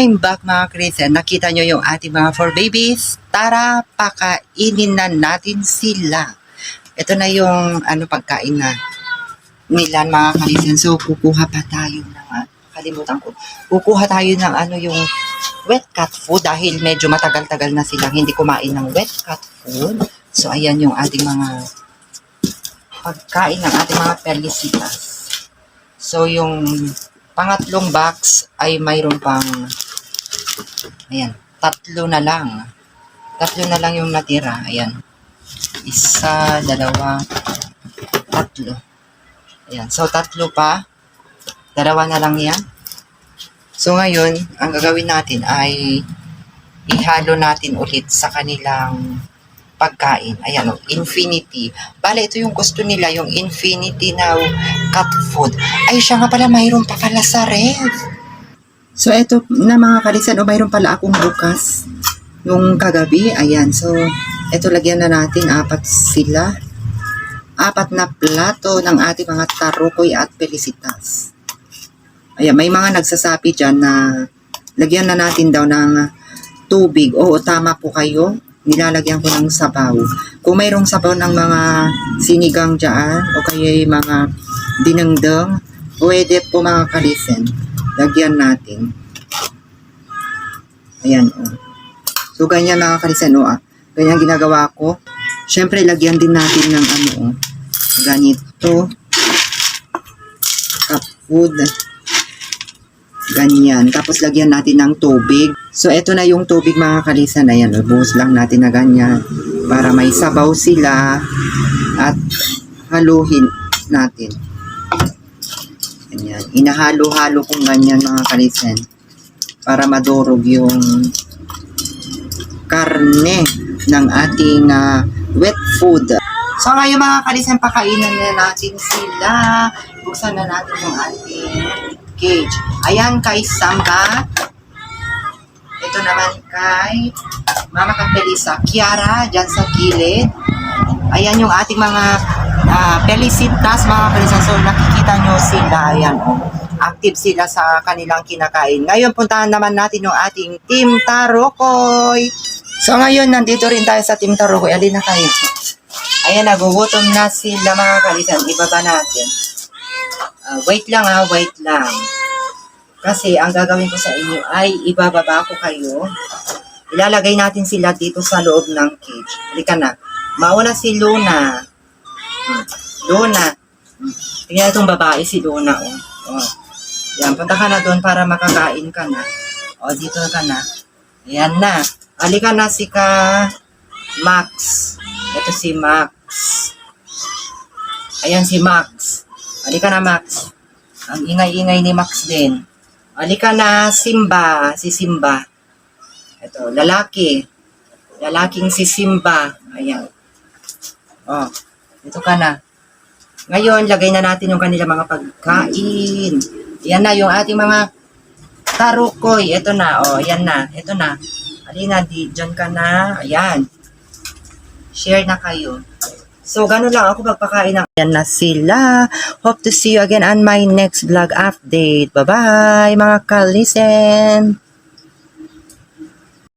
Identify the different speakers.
Speaker 1: I'm back mga Kristen. Nakita nyo yung ating mga four babies. Tara, pakainin na natin sila. Ito na yung ano pagkain na nila mga Kristen. So, kukuha pa tayo ng, ah, kalimutan ko, kukuha tayo ng ano yung wet cat food dahil medyo matagal-tagal na silang hindi kumain ng wet cat food. So, ayan yung ating mga pagkain ng ating mga pelisitas. So, yung pangatlong box ay mayroon pang ayan, tatlo na lang. Tatlo na lang yung natira. Ayan. Isa, dalawa, tatlo. Ayan. So, tatlo pa. Dalawa na lang yan. So, ngayon, ang gagawin natin ay ihalo natin ulit sa kanilang pagkain. Ayan o, infinity. Bale, ito yung gusto nila, yung infinity na cat food. Ay, siya nga pala, mayroon pa pala sa ref. So, ito na mga kalisan, o mayroon pala akong bukas. Yung kagabi, ayan. So, ito lagyan na natin, apat sila. Apat na plato ng ating mga tarukoy at pelisitas. Ayan, may mga nagsasabi dyan na lagyan na natin daw ng tubig. Oo, tama po kayo nilalagyan ko ng sabaw. Kung mayroong sabaw ng mga sinigang dyan o kaya mga dinengdeng, pwede po mga kalisen. Lagyan natin. Ayan o. So, ganyan mga kalisen o. Ah. Ganyan ginagawa ko. Siyempre, lagyan din natin ng ano o. Ganito. Cup. Ganyan. Tapos lagyan natin ng tubig. So, ito na yung tubig mga kalisan. Ayan, buhos lang natin na ganyan. Para may sabaw sila. At haluhin natin. Ganyan. Inahalo-halo kong ganyan mga kalisan. Para madurog yung karne ng ating ah, wet food. So ngayon mga kalisan, pakainan na natin sila. Buksan na natin yung ating cage. Ayan kay Samba. Ito naman kay Mama Kampelisa. Kiara, dyan sa gilid. Ayan yung ating mga uh, pelisitas, mga kalisan. So nakikita nyo sila. Ayan, oh. Active sila sa kanilang kinakain. Ngayon, puntahan naman natin yung ating Team Tarokoy. So ngayon, nandito rin tayo sa Team Tarokoy. Alin na kayo? Ayan, nagugutom na sila mga kalisan. Ibaba natin. Ah, wait lang ha, wait lang. Kasi ang gagawin ko sa inyo ay ibababa ko kayo. Ilalagay natin sila dito sa loob ng cage. Halika na. Mauna si Luna. Luna. Tingnan itong babae si Luna. Oh. Oh. Yan, punta ka na doon para makakain ka na. O, dito ka na. Ayan na. Halika na si ka Max. Ito si Max. Ayan si Max. Halika na, Max. Ang ingay-ingay ni Max din. Halika na, Simba. Si Simba. Ito, lalaki. Lalaking si Simba. Ayan. Oh, ito ka na. Ngayon, lagay na natin yung kanila mga pagkain. Yan na, yung ating mga tarukoy. Ito na, oh, yan na. Ito na. Halina, di, dyan ka na. Ayan. Share na kayo. So, ganun lang ako magpakain ng... Yan na sila. Hope to see you again on my next vlog update. Bye-bye, mga kalisen!